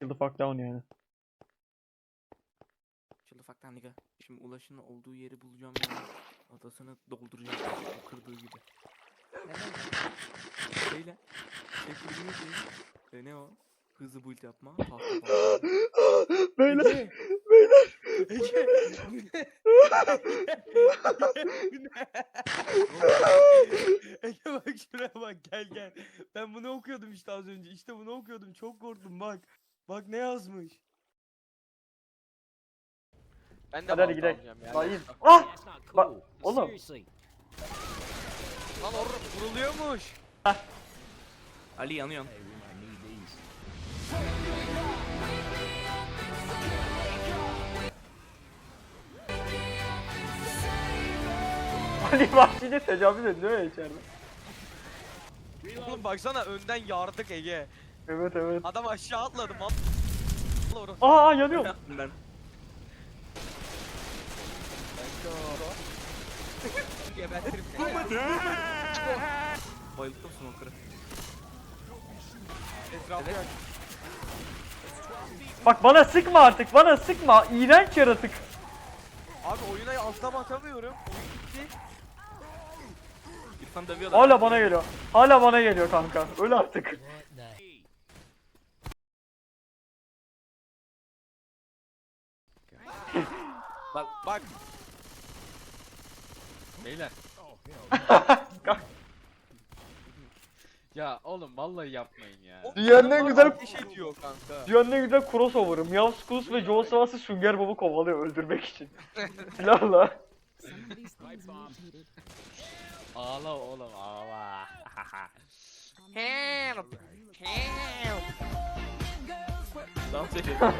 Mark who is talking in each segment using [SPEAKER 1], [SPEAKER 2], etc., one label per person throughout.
[SPEAKER 1] Kill the fuck down yani.
[SPEAKER 2] Chill the fuck down nigga. Şimdi Ulaş'ın olduğu yeri bulacağım yani. Adasını dolduracağım. O kırdığı gibi. Şeyle. Şey kırdığını şey. E, ne o? Hızlı build yapma. Tahta falan.
[SPEAKER 1] Beyler.
[SPEAKER 2] Ege! Ege! Ege bak şuraya bak gel gel. Ben bunu okuyordum işte az önce. İşte bunu okuyordum. Çok korktum bak. Bak ne yazmış.
[SPEAKER 3] Ben de
[SPEAKER 1] Hadi hadi
[SPEAKER 3] balta
[SPEAKER 1] gidelim.
[SPEAKER 3] alacağım ya.
[SPEAKER 1] Daha iyi. Ah!
[SPEAKER 4] That's not
[SPEAKER 1] Bak,
[SPEAKER 4] cool.
[SPEAKER 1] oğlum.
[SPEAKER 4] Seriously.
[SPEAKER 3] Lan orada vuruluyormuş.
[SPEAKER 2] Ali yanıyorsun.
[SPEAKER 1] Ali Vahşi'de tecavüz ediliyor ya içeride.
[SPEAKER 3] Oğlum baksana önden yardık Ege.
[SPEAKER 1] Evet evet.
[SPEAKER 3] Adam aşağı atladı mal. Orası.
[SPEAKER 1] Aa yanıyor.
[SPEAKER 2] yaptım ben?
[SPEAKER 3] Gebertirim
[SPEAKER 2] Bayılttım smoker'ı.
[SPEAKER 3] Etrafı.
[SPEAKER 1] Bak bana sıkma artık bana sıkma. İğrenç yaratık.
[SPEAKER 3] Abi oyuna. Oyun gitti.
[SPEAKER 2] İrfan dövüyorlar.
[SPEAKER 1] Hala bana geliyor. Hala bana geliyor kanka. Öl artık.
[SPEAKER 2] Bak
[SPEAKER 3] Bak. Beyler.
[SPEAKER 5] Ya oğlum vallahi yapmayın ya.
[SPEAKER 1] Dünyanın en güzel-
[SPEAKER 3] ateş ediyor kanka.
[SPEAKER 1] Dünyanın en güzel crossover'ı. Meow Skulls ve Joe Savas'ı Sünger Bob'u kovalıyor öldürmek için. Silahla.
[SPEAKER 5] Ağla oğlum ağla.
[SPEAKER 3] Help. Help.
[SPEAKER 2] dans ediyor.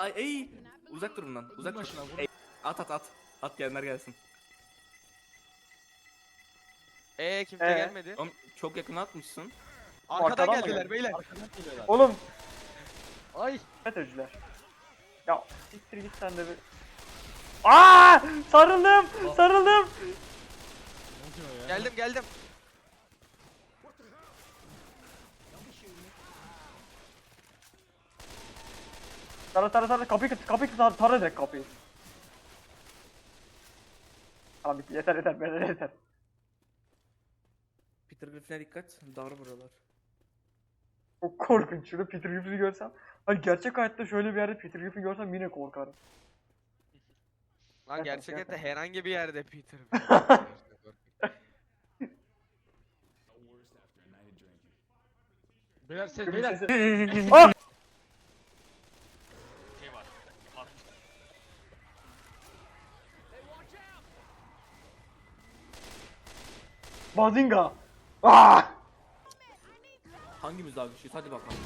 [SPEAKER 2] Ay ey. Uzak dur bundan. Uzak dur. Ey, At at at. At gelenler gelsin.
[SPEAKER 3] Eee kimse
[SPEAKER 1] Ee?
[SPEAKER 3] gelmedi.
[SPEAKER 2] Oğlum çok yakın atmışsın.
[SPEAKER 3] Arkadan
[SPEAKER 1] Arkadan mı
[SPEAKER 3] geldiler
[SPEAKER 1] geldi?
[SPEAKER 3] beyler.
[SPEAKER 1] Oğlum.
[SPEAKER 5] Ay.
[SPEAKER 1] FETÖ'cüler. Ya siktir git sen de bir. Aa! Sarıldım! Sarıldım!
[SPEAKER 5] Ne oluyor ya?
[SPEAKER 3] Geldim geldim.
[SPEAKER 1] Tara tara tara kapıyı kıt kapıyı kıt tara direkt kapıyı. Tamam bitti yeter yeter yeter yeter.
[SPEAKER 2] Peter Griffin'e dikkat. Dar buralar.
[SPEAKER 1] Çok korkunç şurada Peter Griffin'i görsem. Hani gerçek hayatta şöyle bir yerde Peter Griffin görsem yine korkarım.
[SPEAKER 3] Lan gerçek hayatta herhangi bir yerde Peter.
[SPEAKER 5] Beyler ses
[SPEAKER 1] Griffin
[SPEAKER 5] beyler.
[SPEAKER 1] Bazinga! Ah!
[SPEAKER 2] Hangimiz daha güçlüyüz? Hadi bakalım.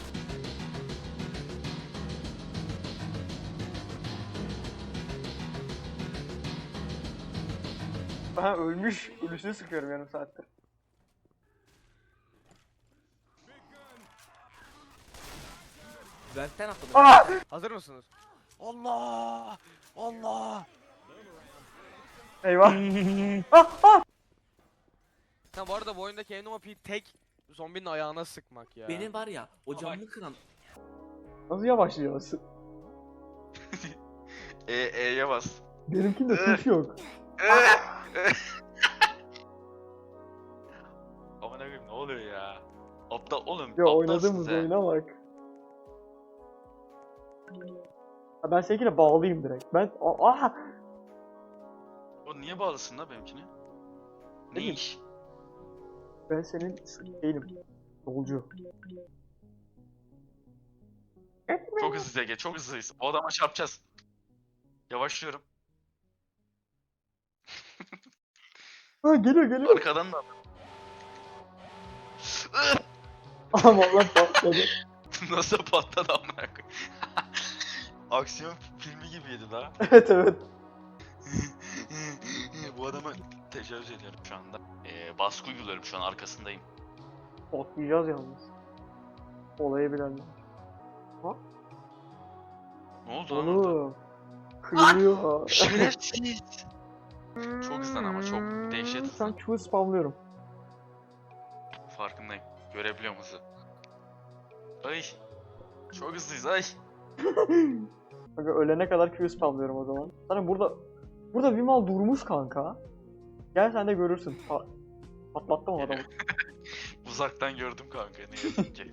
[SPEAKER 1] Ha ölmüş. Ölüsünü sıkıyorum yarım saattir.
[SPEAKER 2] Vent'ten atladım.
[SPEAKER 1] Ah!
[SPEAKER 3] Hazır mısınız? Allah! Allah!
[SPEAKER 1] Eyvah. ah ah!
[SPEAKER 3] Ha bu arada bu oyundaki en OP tek zombinin ayağına sıkmak ya.
[SPEAKER 2] Benim var ya o camını kıran
[SPEAKER 1] Nasıl yavaşlıyorsun?
[SPEAKER 6] E, E'ye bas.
[SPEAKER 1] Benimkinde suç yok.
[SPEAKER 6] Aman ne oluyor ya? Aptal oğlum.
[SPEAKER 1] Ya oynadığımız
[SPEAKER 6] he.
[SPEAKER 1] oyuna bak. Ha, ben seninkine bağlayayım direkt. Ben ah
[SPEAKER 6] O niye bağlısın la benimkine? Ne
[SPEAKER 1] bileyim.
[SPEAKER 6] iş?
[SPEAKER 1] Ben senin değilim. Yolcu.
[SPEAKER 6] Çok hızlı Ege, çok hızlıyız. O adama çarpacağız. Yavaşlıyorum.
[SPEAKER 1] Ha geliyor geliyor.
[SPEAKER 6] Arkadan da.
[SPEAKER 1] Aman lan patladı.
[SPEAKER 6] Nasıl patladı amına koyayım. Aksiyon filmi gibiydi la.
[SPEAKER 1] evet evet.
[SPEAKER 6] Bu adama tecavüz ediyorum şu anda. Ee, baskı uyguluyorum şu an arkasındayım.
[SPEAKER 1] Otlayacağız yalnız. Olayı bilenler.
[SPEAKER 6] Ne oldu lan orada?
[SPEAKER 1] Oğlum. Kıyılıyor.
[SPEAKER 6] Şerefsiz. Çok hızlan ama çok dehşet
[SPEAKER 1] Ben
[SPEAKER 6] hızlı.
[SPEAKER 1] Q spamlıyorum.
[SPEAKER 6] Farkındayım. Görebiliyorum hızı. Ay. Çok hızlıyız ay.
[SPEAKER 1] Kanka ölene kadar Q spamlıyorum o zaman. Sana burada burada bir mal durmuş kanka. Gel sen de görürsün. Pa- Patlattım adamı.
[SPEAKER 6] Uzaktan gördüm kanka ne yazık ki.